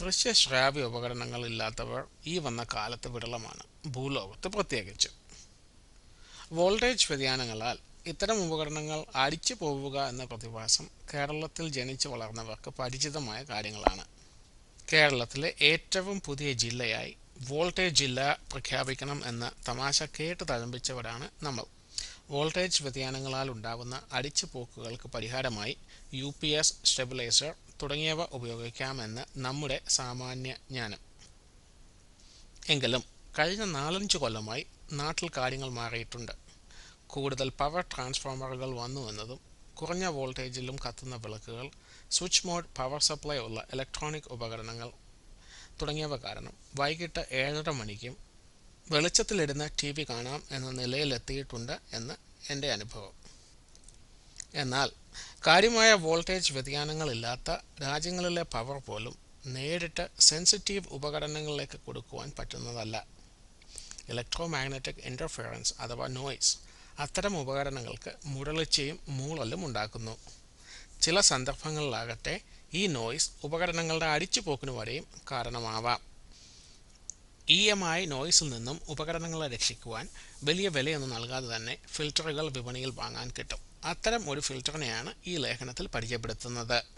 ദൃശ്യ ശ്രാവ്യ ഉപകരണങ്ങൾ ഇല്ലാത്തവർ ഈ വന്ന കാലത്ത് വിരളമാണ്. ഭൂലോകത്ത് പ്രത്യേകിച്ച്. വോൾട്ടേജ് വ്യതിയാനങ്ങളാൽ ഇത്തരം ഉപകരണങ്ങൾ അടിച്ചു പോവുക എന്ന പ്രതിഭാസം കേരളത്തിൽ ജനിച്ചു വളർന്നവർക്ക് പരിചിതമായ കാര്യങ്ങളാണ്. കേരളത്തിലെ ഏറ്റവും പുതിയ ജില്ലയായി വോൾട്ടേജ് ജില്ല പ്രഖ്യാപിക്കണം എന്ന് തമാശ കേട്ട് തഴമ്പിച്ചവരാണ് നമ്മൾ. വോൾട്ടേജ് വ്യതിയാനങ്ങളാൽ ഉണ്ടാകുന്ന അടിച്ചു പോക്കുകൾക്ക് പരിഹാരമായി യു പി എസ് സ്റ്റെബിലൈസർ തുടങ്ങിയവ ഉപയോഗിക്കാമെന്ന് നമ്മുടെ സാമാന്യ ജ്ഞാനം. എങ്കിലും കഴിഞ്ഞ നാലഞ്ച് കൊല്ലമായി നാട്ടിൽ കാര്യങ്ങൾ മാറിയിട്ടുണ്ട്. കൂടുതൽ പവർ ട്രാൻസ്ഫോമറുകൾ വന്നു എന്നതും കുറഞ്ഞ വോൾട്ടേജിലും കത്തുന്ന വിളക്കുകൾ സ്വിച്ച് മോഡ് പവർ സപ്ലൈ ഉള്ള ഇലക്ട്രോണിക് ഉപകരണങ്ങൾ തുടങ്ങിയവ കാരണം വൈകിട്ട് ഏഴര മണിക്കും വെളിച്ചത്തിലിടുന്ന ടി വി കാണാം എന്ന നിലയിലെത്തിയിട്ടുണ്ട് എന്ന് എന്റെ അനുഭവം. എന്നാൽ കാര്യമായ വോൾട്ടേജ് വ്യതിയാനങ്ങളില്ലാത്ത രാജ്യങ്ങളിലെ പവർ പോലും നേരിട്ട് സെൻസിറ്റീവ് ഉപകരണങ്ങളിലേക്ക് കൊടുക്കുവാൻ പറ്റുന്നതല്ല. ഇലക്ട്രോ മാഗ്നറ്റിക് ഇന്റർഫിയറൻസ് അഥവാ നോയ്സ് അത്തരം ഉപകരണങ്ങൾക്ക് മുരളിച്ചയും മൂളലും ഉണ്ടാക്കുന്നു. ചില സന്ദർഭങ്ങളിലാകട്ടെ ഈ നോയ്സ് ഉപകരണങ്ങളുടെ അടിച്ചുപോക്കിന് വരെയും കാരണമാവാം. ഇ എം ഐ നോയ്സിൽ നിന്നും ഉപകരണങ്ങളെ രക്ഷിക്കുവാൻ വലിയ വിലയൊന്നും നൽകാതെ തന്നെ ഫിൽറ്ററുകൾ വിപണിയിൽ വാങ്ങാൻ കിട്ടും. അത്തരം ഒരു ഫിൽറ്ററിനെയാണ് ഈ ലേഖനത്തിൽ പരിചയപ്പെടുത്തുന്നത്.